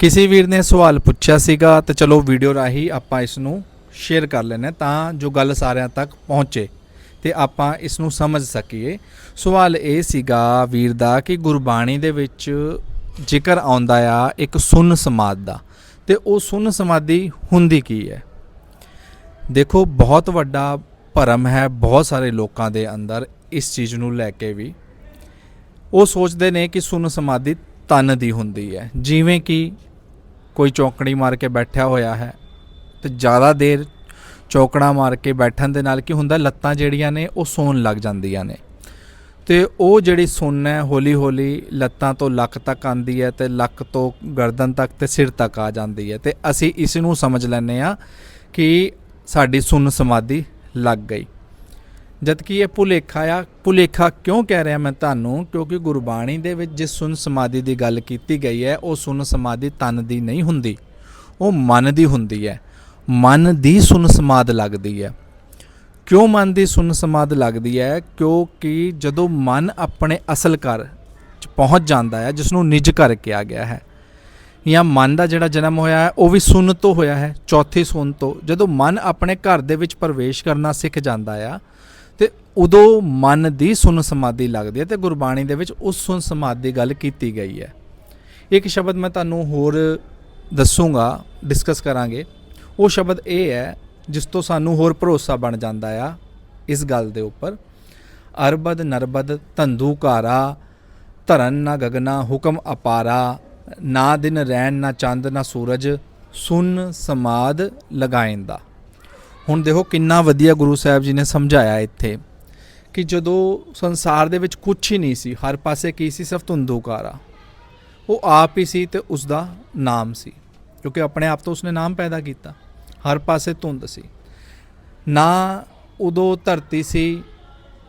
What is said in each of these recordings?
ਕਿਸੇ ਵੀਰ ਨੇ ਸਵਾਲ ਪੁੱਛਿਆ ਸੀਗਾ ਤੇ ਚਲੋ ਵੀਡੀਓ ਰਾਹੀਂ ਆਪਾਂ ਇਸ ਨੂੰ ਸ਼ੇਅਰ ਕਰ ਲੈਂਦੇ ਹਾਂ ਤਾਂ ਜੋ ਗੱਲ ਸਾਰਿਆਂ ਤੱਕ ਪਹੁੰਚੇ ਤੇ ਆਪਾਂ ਇਸ ਨੂੰ ਸਮਝ ਸਕੀਏ। ਸਵਾਲ ਇਹ ਸੀਗਾ ਵੀਰ ਦਾ ਕਿ ਗੁਰਬਾਣੀ ਦੇ ਵਿੱਚ ਜ਼ਿਕਰ ਆਉਂਦਾ ਆ ਇੱਕ ਸੁੰਨ ਸਮਾਦ ਦਾ ਤੇ ਉਹ ਸੁੰਨ ਸਮਾਧੀ ਹੁੰਦੀ ਕੀ ਹੈ? ਦੇਖੋ, ਬਹੁਤ ਵੱਡਾ ਭਰਮ ਹੈ ਬਹੁਤ ਸਾਰੇ ਲੋਕਾਂ ਦੇ ਅੰਦਰ ਇਸ ਚੀਜ਼ ਨੂੰ ਲੈ ਕੇ ਵੀ। ਉਹ ਸੋਚਦੇ ਨੇ ਕਿ ਸੁਨ ਸਮਾਧੀ ਤਨ ਦੀ ਹੁੰਦੀ ਹੈ। ਜਿਵੇਂ ਕਿ ਕੋਈ ਚੌਂਕੜੀ ਮਾਰ ਕੇ ਬੈਠਿਆ ਹੋਇਆ ਹੈ। ਤੇ ਜ਼ਿਆਦਾ ਦੇਰ ਚੌਕੜਾ ਮਾਰ ਕੇ ਬੈਠਣ ਦੇ ਨਾਲ ਕੀ ਹੁੰਦਾ, ਲੱਤਾਂ ਜਿਹੜੀਆਂ ਨੇ ਉਹ ਸੌਣ ਲੱਗ ਜਾਂਦੀਆਂ ਨੇ। ਤੇ ਉਹ ਜਿਹੜੀ ਸੁੰਨ ਹੈ ਹੌਲੀ ਹੌਲੀ ਲੱਤਾਂ ਤੋਂ ਲੱਕ ਤੱਕ ਆਂਦੀ ਹੈ ਤੇ ਲੱਕ ਤੋਂ ਗਰਦਨ ਤੱਕ ਤੇ ਸਿਰ ਤੱਕ ਆ ਜਾਂਦੀ ਹੈ ਤੇ ਅਸੀਂ ਇਸ ਨੂੰ ਸਮਝ ਲੈਂਦੇ ਆ ਕਿ ਸਾਡੀ ਸੁੰਨ ਸਮਾਧੀ ਲੱਗ ਗਈ। ਜਦਕਿ ਇਹ ਭੁਲੇਖਾ ਆ, ਭੁਲੇਖਾ ਕਿਉਂ ਕਹਿ ਰਿਹਾ ਮੈਂ ਤੁਹਾਨੂੰ? ਕਿਉਂਕਿ ਗੁਰਬਾਣੀ ਦੇ ਵਿੱਚ ਜਿਸ ਸੁਨ ਸਮਾਧੀ ਦੀ ਗੱਲ ਕੀਤੀ ਗਈ ਹੈ, ਉਹ ਸੁਨ ਸਮਾਧੀ ਤਨ ਦੀ ਨਹੀਂ ਹੁੰਦੀ। ਉਹ ਮਨ ਦੀ ਹੁੰਦੀ ਹੈ। ਮਨ ਦੀ ਸੁਨ ਸਮਾਦ ਲੱਗਦੀ ਹੈ। ਕਿਉਂ ਮਨ ਦੀ ਸੁਨ ਸਮਾਦ ਲੱਗਦੀ ਹੈ? ਕਿਉਂਕਿ ਜਦੋਂ ਮਨ ਆਪਣੇ ਅਸਲ ਘਰ ਚ ਪਹੁੰਚ ਜਾਂਦਾ ਹੈ ਜਿਸ ਨੂੰ ਨਿਜ ਘਰ ਕਿਹਾ ਗਿਆ ਹੈ, ਜਾਂ ਮਨ ਦਾ ਜਿਹੜਾ ਜਨਮ ਹੋਇਆ ਹੈ, ਉਹ ਵੀ ਸੁਨ ਤੋਂ ਹੋਇਆ ਹੈ, ਚੌਥੀ ਸੁਨ ਤੋਂ, ਜਦੋਂ ਮਨ ਆਪਣੇ ਘਰ ਦੇ ਵਿੱਚ ਪ੍ਰਵੇਸ਼ ਕਰਨਾ ਸਿੱਖ ਜਾਂਦਾ ਆ ਤੇ ਉਦੋਂ ਮਨ ਦੀ ਸੁਨ ਸਮਾਧੀ ਲੱਗਦੀ ਹੈ ਤੇ ਗੁਰਬਾਣੀ ਦੇ ਵਿੱਚ ਉਸ ਸੁਨ ਸਮਾਧੀ ਦੀ ਗੱਲ ਕੀਤੀ ਗਈ ਹੈ। ਇੱਕ ਸ਼ਬਦ ਮੈਂ ਤੁਹਾਨੂੰ ਹੋਰ ਦੱਸੂਗਾ ਡਿਸਕਸ ਕਰਾਂਗੇ। ਉਹ ਸ਼ਬਦ ਇਹ ਹੈ, ਜਿਸ ਤੋਂ ਸਾਨੂੰ ਹੋਰ ਭਰੋਸਾ ਬਣ ਜਾਂਦਾ ਆ ਇਸ ਗੱਲ ਦੇ ਉੱਪਰ। ਅਰਬਦ ਨਰਬਦ ਧੰਦੂਕਾਰਾ ਧਰਨ ਨਾ ਗਗਨਾ ਹੁਕਮ ਅਪਾਰਾ, ਨਾ ਦਿਨ ਰਹਿਣ ਨਾ ਚੰਦ ਨਾ ਸੂਰਜ, ਸੁਨ ਸਮਾਦ ਲਗਾਇੰਦਾ। ਹੁਣ ਦੇਖੋ ਕਿੰਨਾ ਵਧੀਆ ਗੁਰੂ ਸਾਹਿਬ ਜੀ ਨੇ ਸਮਝਾਇਆ ਇੱਥੇ ਕਿ ਜਦੋਂ ਸੰਸਾਰ ਦੇ ਵਿੱਚ ਕੁਝ ਹੀ ਨਹੀਂ ਸੀ, ਹਰ ਪਾਸੇ ਕੀ ਸੀ? ਸਿਰਫ ਧੁੰਦੂਕਾਰਾ ਉਹ ਆਪ ਹੀ ਸੀ ਤੇ ਉਸ ਦਾ ਨਾਮ ਸੀ, ਕਿਉਂਕਿ ਆਪਣੇ ਆਪ ਤੋਂ ਉਸਨੇ ਨਾਮ ਪੈਦਾ ਕੀਤਾ। ਹਰ ਪਾਸੇ ਧੁੰਦ ਸੀ। ਨਾ ਉਦੋਂ ਧਰਤੀ ਸੀ,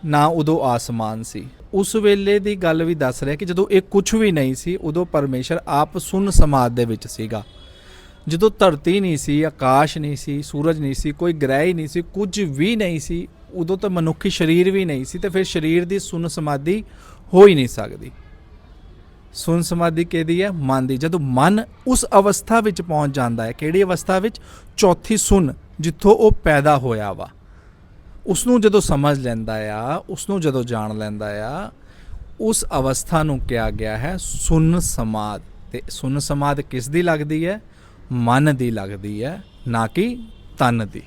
ਨਾ ਉਦੋਂ ਆਸਮਾਨ ਸੀ। ਉਸ ਵੇਲੇ ਦੀ ਗੱਲ ਵੀ ਦੱਸ ਰਿਹਾ ਕਿ ਜਦੋਂ ਇਹ ਕੁਝ ਵੀ ਨਹੀਂ ਸੀ, ਉਦੋਂ ਪਰਮੇਸ਼ਰ ਆਪ ਸੁਨ ਸਮਾਦ ਦੇ ਵਿੱਚ ਸੀਗਾ। ਜਦੋਂ ਧਰਤੀ ਨਹੀਂ ਸੀ, ਆਕਾਸ਼ ਨਹੀਂ ਸੀ, ਸੂਰਜ ਨਹੀਂ ਸੀ, ਕੋਈ ਗ੍ਰਹਿ ਹੀ ਨਹੀਂ ਸੀ, ਕੁਝ ਵੀ ਨਹੀਂ ਸੀ, ਉਦੋਂ ਤਾਂ ਮਨੁੱਖੀ ਸਰੀਰ ਵੀ ਨਹੀਂ ਸੀ ਤੇ ਫਿਰ ਸਰੀਰ ਦੀ ਸੁਨ ਸਮਾਧੀ ਹੋ ਹੀ ਨਹੀਂ ਸਕਦੀ। ਸੁਨ ਸਮਾਧੀ ਕਿਹਦੀ ਹੈ? ਮਨ ਦੀ। ਜਦੋਂ ਮਨ ਉਸ ਅਵਸਥਾ ਵਿੱਚ ਪਹੁੰਚ ਜਾਂਦਾ ਹੈ, ਕਿਹੜੀ ਅਵਸਥਾ ਵਿੱਚ? ਚੌਥੀ ਸੁਨ, ਜਿੱਥੋਂ ਉਹ ਪੈਦਾ ਹੋਇਆ ਵਾ। ਉਸ ਨੂੰ ਜਦੋਂ ਸਮਝ ਲੈਂਦਾ ਆ ਉਸ ਨੂੰ ਜਦੋਂ ਜਾਣ ਲੈਂਦਾ ਆ, ਉਸ ਅਵਸਥਾ ਨੂੰ ਕਿਹਾ ਗਿਆ ਹੈ ਸੁਨ ਸਮਾਦ ਤੇ ਸੁਨ ਸਮਾਦ ਕਿਸ ਦੀ ਲੱਗਦੀ ਹੈ? ਮਨ ਦੀ ਲੱਗਦੀ ਹੈ ਨਾ ਕਿ ਤਨ ਦੀ।